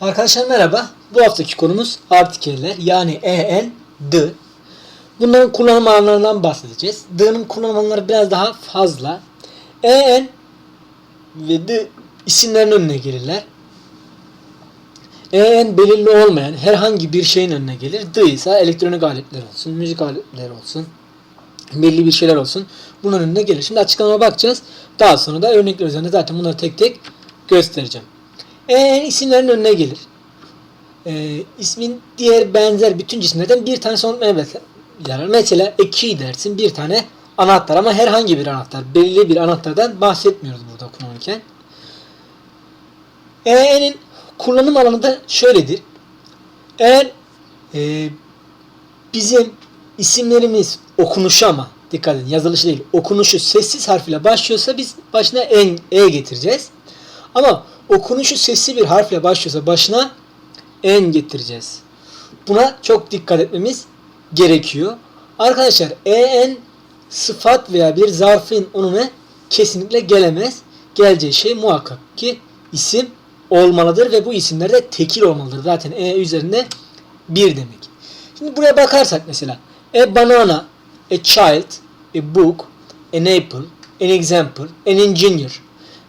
Arkadaşlar merhaba. Bu haftaki konumuz artikeller yani en, d. Bunların kullanım alanlarından bahsedeceğiz. D'nın kullanım alanları biraz daha fazla. En ve d isimlerin önüne gelirler. En belirli olmayan herhangi bir şeyin önüne gelir. D ise elektronik aletler olsun, müzik aletleri olsun, belli bir şeyler olsun. Bunun önüne gelir. Şimdi açıklamaya bakacağız. Daha sonra da örnekler üzerinde zaten bunları tek tek göstereceğim. En isimlerin önüne gelir. Ee, ismin diğer benzer bütün cisimlerden bir tanesi unutmaya yarar. Mesela key dersin bir tane anahtar ama herhangi bir anahtar. Belli bir anahtardan bahsetmiyoruz burada kullanırken. E'nin kullanım alanı da şöyledir. Eğer e, bizim isimlerimiz okunuşu ama dikkat edin yazılışı değil okunuşu sessiz harfiyle başlıyorsa biz başına en e getireceğiz. Ama okunuşu sesli bir harfle başlıyorsa başına en getireceğiz. Buna çok dikkat etmemiz gerekiyor. Arkadaşlar en sıfat veya bir zarfın onuna kesinlikle gelemez. Geleceği şey muhakkak ki isim olmalıdır ve bu isimler de tekil olmalıdır. Zaten e üzerinde bir demek. Şimdi buraya bakarsak mesela a banana, a child, a book, an apple, an example, an engineer.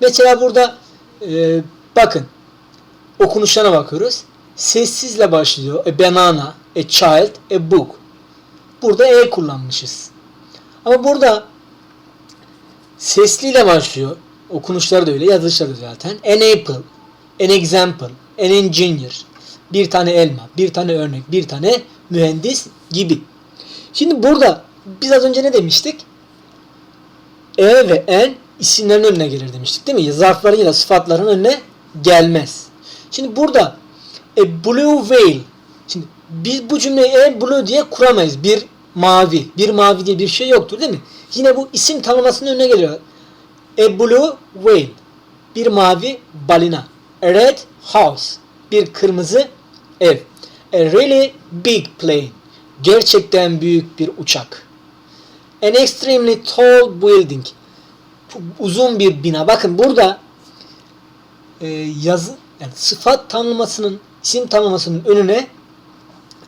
Mesela burada e, bakın okunuşlarına bakıyoruz. Sessizle başlıyor. A banana, a child, a book. Burada e kullanmışız. Ama burada sesliyle başlıyor. Okunuşları da öyle, yazılışları da zaten. An apple, an example, an engineer. Bir tane elma, bir tane örnek, bir tane mühendis gibi. Şimdi burada biz az önce ne demiştik? E ve en isimlerin önüne gelir demiştik değil mi? Ya da sıfatların önüne gelmez. Şimdi burada a blue whale. Şimdi biz bu cümleyi en blue diye kuramayız. Bir mavi. Bir mavi diye bir şey yoktur değil mi? Yine bu isim tanımlamasının önüne geliyor. A blue whale. Bir mavi balina. A red house. Bir kırmızı ev. A really big plane. Gerçekten büyük bir uçak. An extremely tall building. Çok uzun bir bina. Bakın burada e, yazı yani sıfat tanımlamasının isim tanımlamasının önüne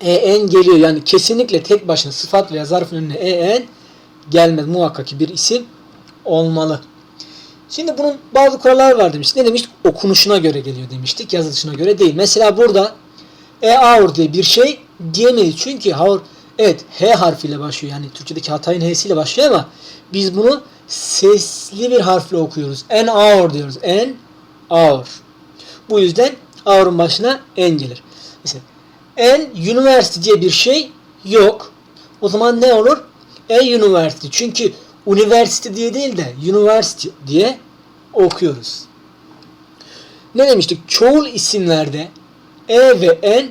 en geliyor. Yani kesinlikle tek başına sıfat veya zarfın önüne en gelmez. Muhakkak ki bir isim olmalı. Şimdi bunun bazı kurallar var demiş. Ne demiştik? Okunuşuna göre geliyor demiştik. Yazılışına göre değil. Mesela burada e aur diye bir şey diyemeyiz. Çünkü haur evet H harfiyle başlıyor. Yani Türkçedeki Hatay'ın H'siyle başlıyor ama biz bunu sesli bir harfle okuyoruz. En aur diyoruz. En aur. Bu yüzden aur'un başına en gelir. Mesela en university diye bir şey yok. O zaman ne olur? E university. Çünkü university diye değil de university diye okuyoruz. Ne demiştik? Çoğul isimlerde e ve en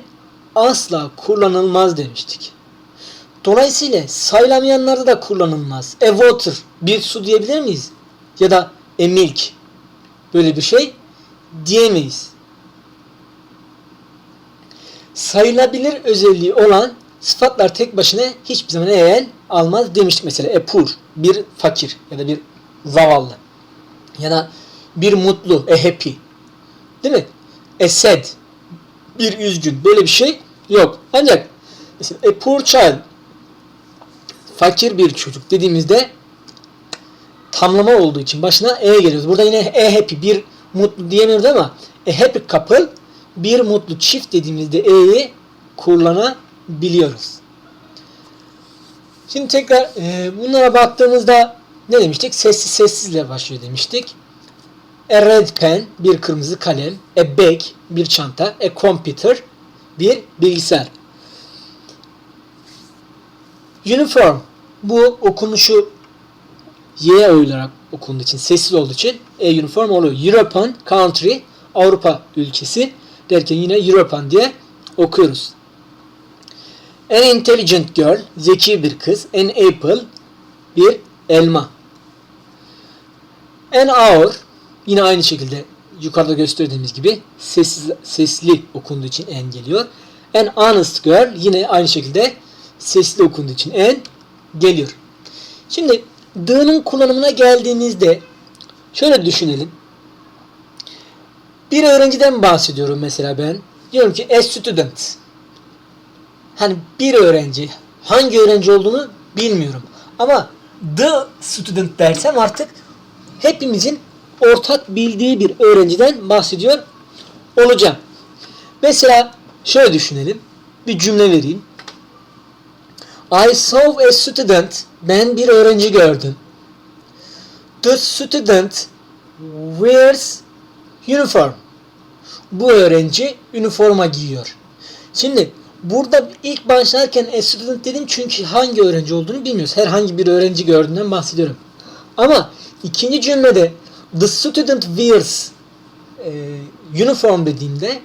asla kullanılmaz demiştik. Dolayısıyla sayılamayanlarda da kullanılmaz. A water, bir su diyebilir miyiz? Ya da a milk, böyle bir şey diyemeyiz. Sayılabilir özelliği olan sıfatlar tek başına hiçbir zaman en almaz demiştik mesela. A poor, bir fakir ya da bir zavallı. Ya da bir mutlu, a happy. Değil mi? A sad, bir üzgün. Böyle bir şey yok. Ancak mesela a poor child, fakir bir çocuk dediğimizde tamlama olduğu için başına e geliyoruz. Burada yine a happy, bir mutlu diyemiyoruz ama a happy couple, bir mutlu çift dediğimizde e'yi kullanabiliyoruz. Şimdi tekrar e, bunlara baktığımızda ne demiştik? Sessiz sessizle başlıyor demiştik. A red pen, bir kırmızı kalem. A bag, bir çanta. A computer, bir bilgisayar. Uniform, bu okunuşu Y olarak okunduğu için, sessiz olduğu için E uniform oluyor. European country, Avrupa ülkesi derken yine European diye okuyoruz. An intelligent girl, zeki bir kız. An apple, bir elma. An hour, yine aynı şekilde yukarıda gösterdiğimiz gibi sessiz, sesli okunduğu için en geliyor. An honest girl, yine aynı şekilde sesli okunduğu için en geliyor. Şimdi D'nın kullanımına geldiğimizde şöyle düşünelim. Bir öğrenciden bahsediyorum mesela ben. Diyorum ki a student. Hani bir öğrenci. Hangi öğrenci olduğunu bilmiyorum. Ama the student dersem artık hepimizin ortak bildiği bir öğrenciden bahsediyor olacağım. Mesela şöyle düşünelim. Bir cümle vereyim. I saw a student. Ben bir öğrenci gördüm. The student wears uniform. Bu öğrenci üniforma giyiyor. Şimdi burada ilk başlarken a student dedim çünkü hangi öğrenci olduğunu bilmiyoruz. Herhangi bir öğrenci gördüğünden bahsediyorum. Ama ikinci cümlede the student wears e, uniform dediğimde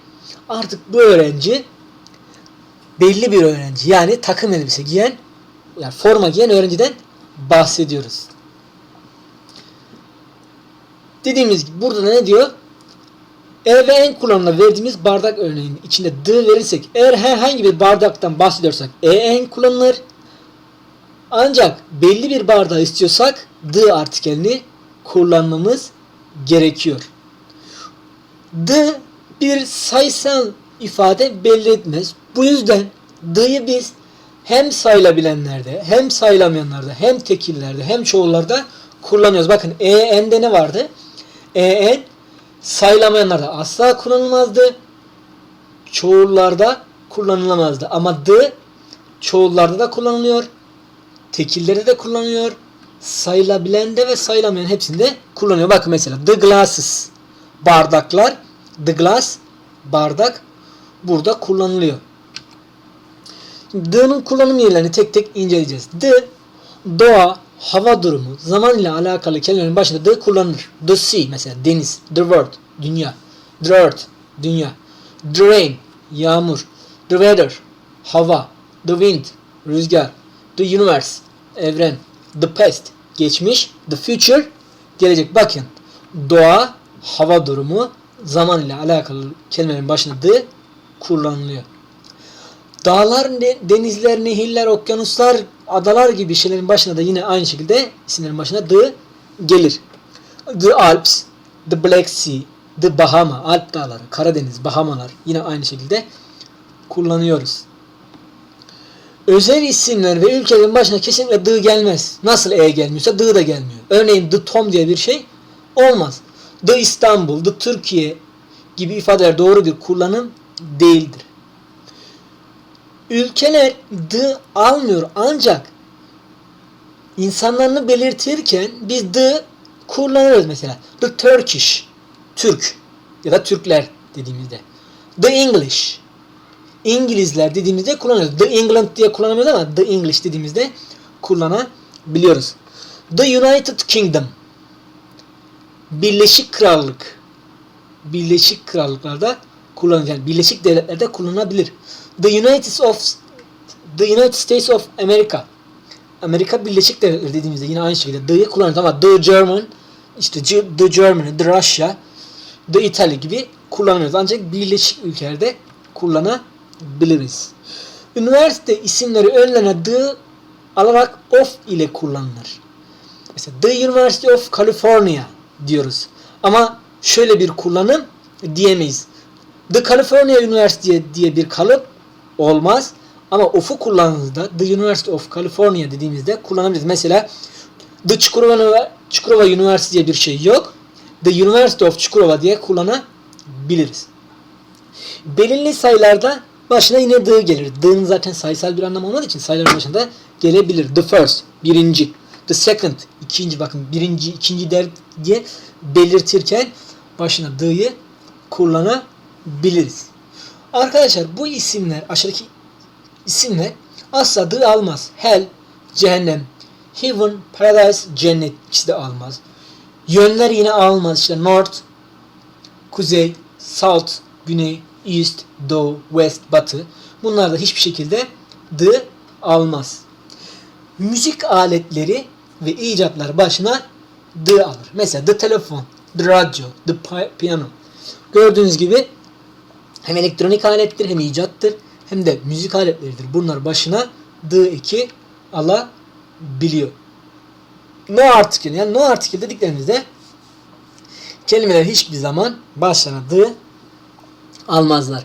artık bu öğrenci belli bir öğrenci yani takım elbise giyen yani forma giyen öğrenciden bahsediyoruz. Dediğimiz gibi burada da ne diyor? E ve en kullanımına verdiğimiz bardak örneğinin içinde D verirsek eğer herhangi bir bardaktan bahsediyorsak E en kullanılır. Ancak belli bir bardağı istiyorsak D artikelini kullanmamız gerekiyor. D bir sayısal ifade belli etmez. Bu yüzden D'yı biz hem sayılabilenlerde, hem sayılamayanlarda, hem tekillerde, hem çoğullarda kullanıyoruz. Bakın EN'de ne vardı? EN sayılamayanlarda asla kullanılmazdı. Çoğullarda kullanılamazdı. Ama D çoğullarda da kullanılıyor. Tekillerde de kullanılıyor. Sayılabilende ve sayılamayan hepsinde kullanıyor. Bakın mesela the glasses bardaklar the glass bardak burada kullanılıyor. The'nın kullanım yerlerini tek tek inceleyeceğiz. The, doğa, hava durumu, zaman ile alakalı kelimelerin başında the kullanılır. The sea mesela deniz, the world, dünya, the earth, dünya, the rain, yağmur, the weather, hava, the wind, rüzgar, the universe, evren, the past, geçmiş, the future, gelecek. Bakın doğa, hava durumu, zaman ile alakalı kelimelerin başında the kullanılıyor. Dağlar, denizler, nehirler, okyanuslar, adalar gibi şeylerin başına da yine aynı şekilde isimlerin başına the gelir. The Alps, the Black Sea, the Bahama, Alp dağları, Karadeniz, Bahamalar yine aynı şekilde kullanıyoruz. Özel isimler ve ülkelerin başına kesinlikle the gelmez. Nasıl e gelmiyorsa the da gelmiyor. Örneğin the Tom diye bir şey olmaz. The İstanbul, the Türkiye gibi ifadeler doğru bir kullanım değildir. Ülkeler the almıyor ancak insanlarını belirtirken biz the kullanırız mesela. The Turkish, Türk ya da Türkler dediğimizde. The English, İngilizler dediğimizde kullanıyoruz. The England diye kullanamıyoruz ama The English dediğimizde kullanabiliyoruz. The United Kingdom, Birleşik Krallık, Birleşik Krallıklarda. Yani Birleşik Devletler'de kullanılabilir. The United of The United States of America. Amerika Birleşik Devletleri dediğimizde yine aynı şekilde the'yı kullanırız ama the German, işte the Germany, the Russia, the Italy gibi kullanıyoruz. Ancak Birleşik ülkelerde kullanabiliriz. Üniversite isimleri önlerine the alarak of ile kullanılır. Mesela The University of California diyoruz. Ama şöyle bir kullanım diyemeyiz. The California University diye bir kalıp olmaz. Ama of'u kullandığımızda The University of California dediğimizde kullanabiliriz. Mesela The Çukurova, Çukurova University diye bir şey yok. The University of Çukurova diye kullanabiliriz. Belirli sayılarda başına yine the gelir. The'nın zaten sayısal bir anlamı olmadığı için sayıların başında gelebilir. The first, birinci. The second, ikinci. Bakın birinci, ikinci der diye belirtirken başına the'yı kullanabiliriz. Arkadaşlar bu isimler, aşağıdaki isimler asla the almaz. Hell, cehennem, heaven, paradise, cennet ikisi de almaz. Yönler yine almaz. İşte north, kuzey, south, güney, east, doğu, west, batı. Bunlar da hiçbir şekilde the almaz. Müzik aletleri ve icatlar başına the alır. Mesela the telefon, the radyo, the pi- piyano. Gördüğünüz gibi hem elektronik alettir hem icattır hem de müzik aletleridir. Bunlar başına the eki alabiliyor. No article yani no article dediklerimizde kelimeler hiçbir zaman başlarına the almazlar.